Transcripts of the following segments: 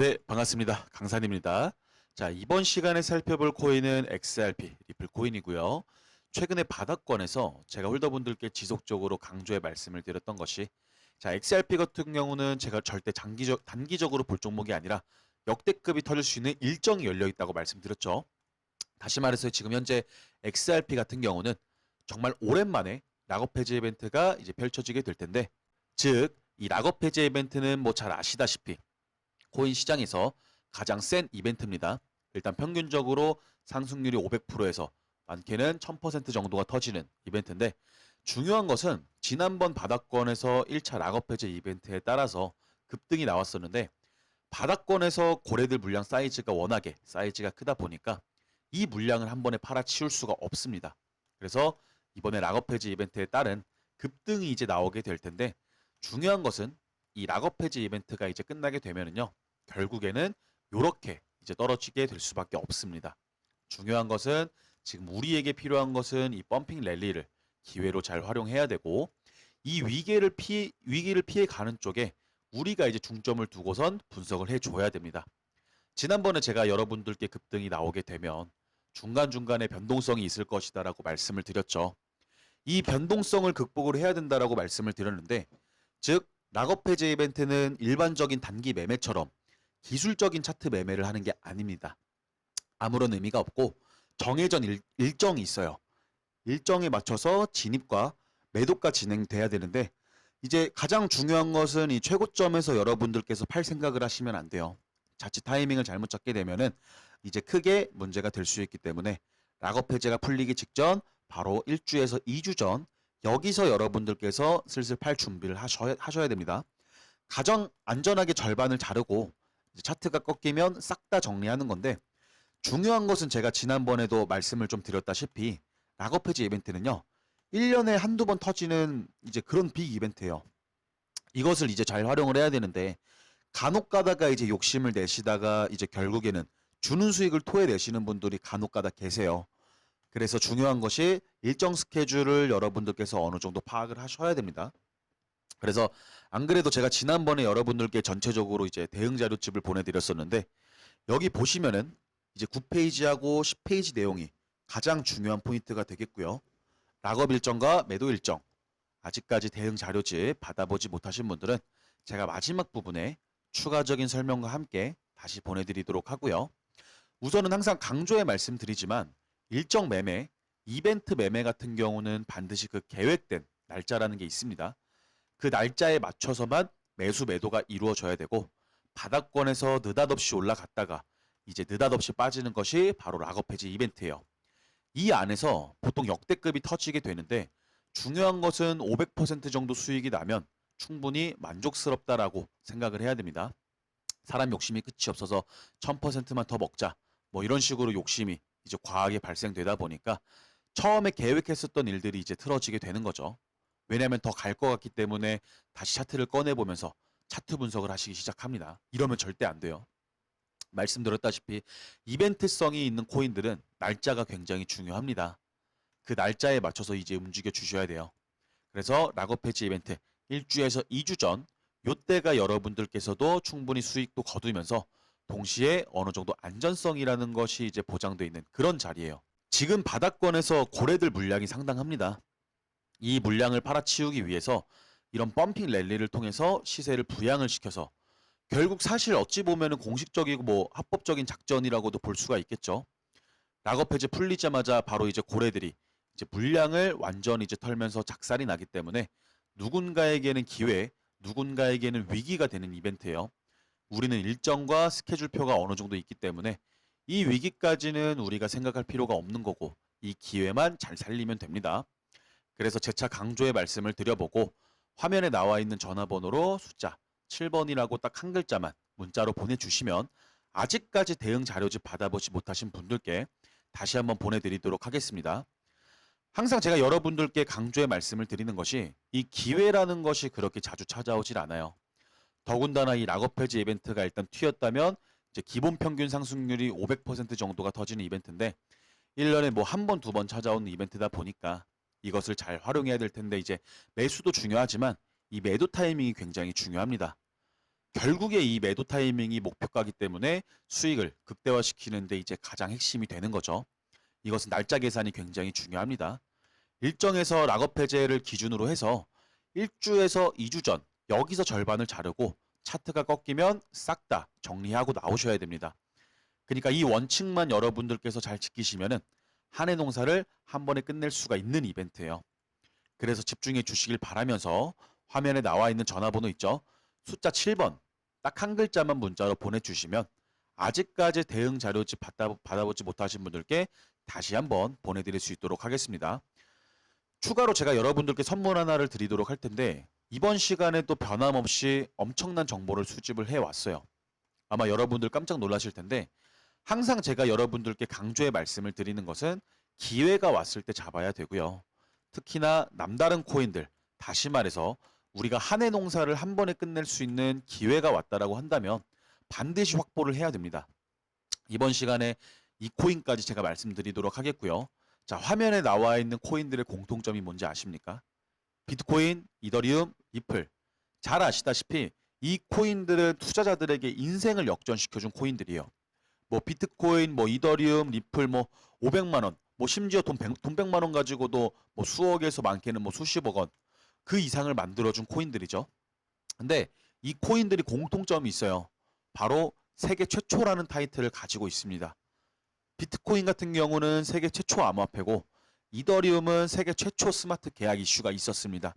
네, 반갑습니다. 강산입니다. 자, 이번 시간에 살펴볼 코인은 XRP, 리플 코인이고요. 최근에 바닥권에서 제가 홀더분들께 지속적으로 강조해 말씀을 드렸던 것이 자, XRP 같은 경우는 제가 절대 장기적, 단기적으로 볼 종목이 아니라 역대급이 터질 수 있는 일정이 열려 있다고 말씀드렸죠. 다시 말해서 지금 현재 XRP 같은 경우는 정말 오랜만에 락업 해제 이벤트가 이제 펼쳐지게 될 텐데 즉 이 락업 해제 이벤트는 뭐 잘 아시다시피 코인 시장에서 가장 센 이벤트입니다. 일단 평균적으로 상승률이 500%에서 많게는 1000% 정도가 터지는 이벤트인데 중요한 것은 지난번 바닥권에서 1차 락업 해제 이벤트에 따라서 급등이 나왔었는데 바닥권에서 고래들 물량 사이즈가 워낙에 사이즈가 크다 보니까 이 물량을 한 번에 팔아치울 수가 없습니다. 그래서 이번에 락업 해제 이벤트에 따른 급등이 이제 나오게 될 텐데 중요한 것은 이 락업 해제 이벤트가 이제 끝나게 되면은요. 결국에는 요렇게 이제 떨어지게 될 수밖에 없습니다. 중요한 것은 지금 우리에게 필요한 것은 이 펌핑 랠리를 기회로 잘 활용해야 되고 이 위기를 피해 위기를 피해 가는 쪽에 우리가 이제 중점을 두고선 분석을 해 줘야 됩니다. 지난번에 제가 여러분들께 급등이 나오게 되면 중간중간에 변동성이 있을 것이다라고 말씀을 드렸죠. 이 변동성을 극복을 해야 된다라고 말씀을 드렸는데 즉 락업 해제 이벤트는 일반적인 단기 매매처럼 기술적인 차트 매매를 하는 게 아닙니다. 아무런 의미가 없고 정해진 일, 일정이 있어요. 일정에 맞춰서 진입과 매도가 진행돼야 되는데 이제 가장 중요한 것은 이 최고점에서 여러분들께서 팔 생각을 하시면 안 돼요. 자칫 타이밍을 잘못 잡게 되면은 이제 크게 문제가 될 수 있기 때문에 락업 해제가 풀리기 직전 바로 1주에서 2주 전 여기서 여러분들께서 슬슬 팔 준비를 하셔야, 하셔야 됩니다. 가장 안전하게 절반을 자르고 차트가 꺾이면 싹 다 정리하는 건데 중요한 것은 제가 지난번에도 말씀을 좀 드렸다시피 락업 해지 이벤트는요. 1년에 한두 번 터지는 이제 그런 빅 이벤트예요. 이것을 이제 잘 활용을 해야 되는데 간혹 가다가 이제 욕심을 내시다가 이제 결국에는 주는 수익을 토해내시는 분들이 간혹 가다 계세요. 그래서 중요한 것이 일정 스케줄을 여러분들께서 어느 정도 파악을 하셔야 됩니다. 그래서 안 그래도 제가 지난번에 여러분들께 전체적으로 이제 대응 자료집을 보내드렸었는데 여기 보시면은 이제 9페이지하고 10페이지 내용이 가장 중요한 포인트가 되겠고요. 락업 일정과 매도 일정 아직까지 대응 자료집 받아보지 못하신 분들은 제가 마지막 부분에 추가적인 설명과 함께 다시 보내드리도록 하고요. 우선은 항상 강조해 말씀드리지만 일정 매매, 이벤트 매매 같은 경우는 반드시 그 계획된 날짜라는 게 있습니다. 그 날짜에 맞춰서만 매수 매도가 이루어져야 되고 바닥권에서 느닷없이 올라갔다가 이제 느닷없이 빠지는 것이 바로 락업 해지 이벤트예요. 이 안에서 보통 역대급이 터지게 되는데 중요한 것은 500% 정도 수익이 나면 충분히 만족스럽다라고 생각을 해야 됩니다. 사람 욕심이 끝이 없어서 1000%만 더 먹자. 뭐 이런 식으로 욕심이 이제 과하게 발생되다 보니까 처음에 계획했었던 일들이 이제 틀어지게 되는 거죠. 왜냐하면 더 갈 것 같기 때문에 다시 차트를 꺼내 보면서 차트 분석을 하시기 시작합니다. 이러면 절대 안 돼요. 말씀드렸다시피 이벤트성이 있는 코인들은 날짜가 굉장히 중요합니다. 그 날짜에 맞춰서 이제 움직여 주셔야 돼요. 그래서 락업 해지 이벤트 1주에서 2주 전 요때가 여러분들께서도 충분히 수익도 거두면서 동시에 어느 정도 안전성이라는 것이 이제 보장되어 있는 그런 자리예요. 지금 바닥권에서 고래들 물량이 상당합니다. 이 물량을 팔아치우기 위해서 이런 펌핑 랠리를 통해서 시세를 부양을 시켜서 결국 사실 어찌 보면은 공식적이고 뭐 합법적인 작전이라고도 볼 수가 있겠죠. 락업 해제 풀리자마자 바로 이제 고래들이 이제 물량을 완전히 이제 털면서 작살이 나기 때문에 누군가에게는 기회, 누군가에게는 위기가 되는 이벤트예요. 우리는 일정과 스케줄표가 어느 정도 있기 때문에 이 위기까지는 우리가 생각할 필요가 없는 거고 이 기회만 잘 살리면 됩니다. 그래서 재차 강조의 말씀을 드려보고 화면에 나와 있는 전화번호로 숫자 7번이라고 딱 한 글자만 문자로 보내주시면 아직까지 대응 자료집 받아보지 못하신 분들께 다시 한번 보내드리도록 하겠습니다. 항상 제가 여러분들께 강조의 말씀을 드리는 것이 이 기회라는 것이 그렇게 자주 찾아오질 않아요. 더군다나 이 락업 해지 이벤트가 일단 튀었다면 이제 기본 평균 상승률이 500% 정도가 터지는 이벤트인데 1년에 뭐 한 번, 두 번 찾아오는 이벤트다 보니까 이것을 잘 활용해야 될 텐데 이제 매수도 중요하지만 이 매도 타이밍이 굉장히 중요합니다. 결국에 이 매도 타이밍이 목표가기 때문에 수익을 극대화시키는데 이제 가장 핵심이 되는 거죠. 이것은 날짜 계산이 굉장히 중요합니다. 일정에서 락업 해제를 기준으로 해서 1주에서 2주 전 여기서 절반을 자르고 차트가 꺾이면 싹 다 정리하고 나오셔야 됩니다. 그러니까 이 원칙만 여러분들께서 잘 지키시면은 한 해 농사를 한 번에 끝낼 수가 있는 이벤트예요. 그래서 집중해 주시길 바라면서 화면에 나와 있는 전화번호 있죠? 숫자 7번 딱 한 글자만 문자로 보내주시면 아직까지 대응 자료집 받아, 받아보지 못하신 분들께 다시 한번 보내드릴 수 있도록 하겠습니다. 추가로 제가 여러분들께 선물 하나를 드리도록 할 텐데 이번 시간에 또 변함없이 엄청난 정보를 수집을 해왔어요. 아마 여러분들 깜짝 놀라실 텐데 항상 제가 여러분들께 강조의 말씀을 드리는 것은 기회가 왔을 때 잡아야 되고요. 특히나 남다른 코인들 다시 말해서 우리가 한 해 농사를 한 번에 끝낼 수 있는 기회가 왔다라고 한다면 반드시 확보를 해야 됩니다. 이번 시간에 이 코인까지 제가 말씀드리도록 하겠고요. 자, 화면에 나와 있는 코인들의 공통점이 뭔지 아십니까? 비트코인, 이더리움, 리플. 잘 아시다시피 이 코인들은 투자자들에게 인생을 역전시켜준 코인들이에요. 뭐 비트코인, 뭐 이더리움, 리플 뭐 500만 원, 뭐 심지어 돈, 100, 돈 100만 원 가지고도 뭐 수억에서 많게는 뭐 수십억 원 그 이상을 만들어준 코인들이죠. 근데 이 코인들이 공통점이 있어요. 바로 세계 최초라는 타이틀을 가지고 있습니다. 비트코인 같은 경우는 세계 최초 암호화폐고 이더리움은 세계 최초 스마트 계약 이슈가 있었습니다.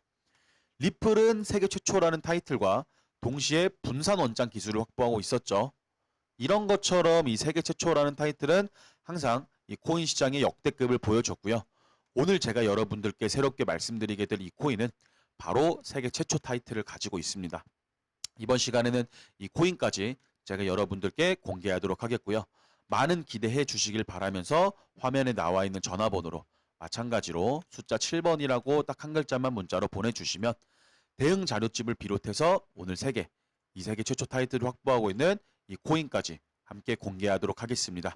리플은 세계 최초라는 타이틀과 동시에 분산 원장 기술을 확보하고 있었죠. 이런 것처럼 이 세계 최초라는 타이틀은 항상 이 코인 시장의 역대급을 보여줬고요. 오늘 제가 여러분들께 새롭게 말씀드리게 될 이 코인은 바로 세계 최초 타이틀을 가지고 있습니다. 이번 시간에는 이 코인까지 제가 여러분들께 공개하도록 하겠고요. 많은 기대해 주시길 바라면서 화면에 나와 있는 전화번호로 마찬가지로 숫자 7번이라고 딱 한 글자만 문자로 보내주시면 대응 자료집을 비롯해서 오늘 세개이 세계 최초 타이틀을 확보하고 있는 이 코인까지 함께 공개하도록 하겠습니다.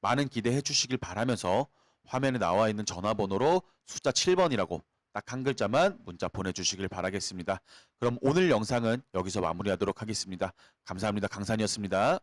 많은 기대해 주시길 바라면서 화면에 나와 있는 전화번호로 숫자 7번이라고 딱 한 글자만 문자 보내주시길 바라겠습니다. 그럼 오늘 영상은 여기서 마무리하도록 하겠습니다. 감사합니다. 강산이었습니다.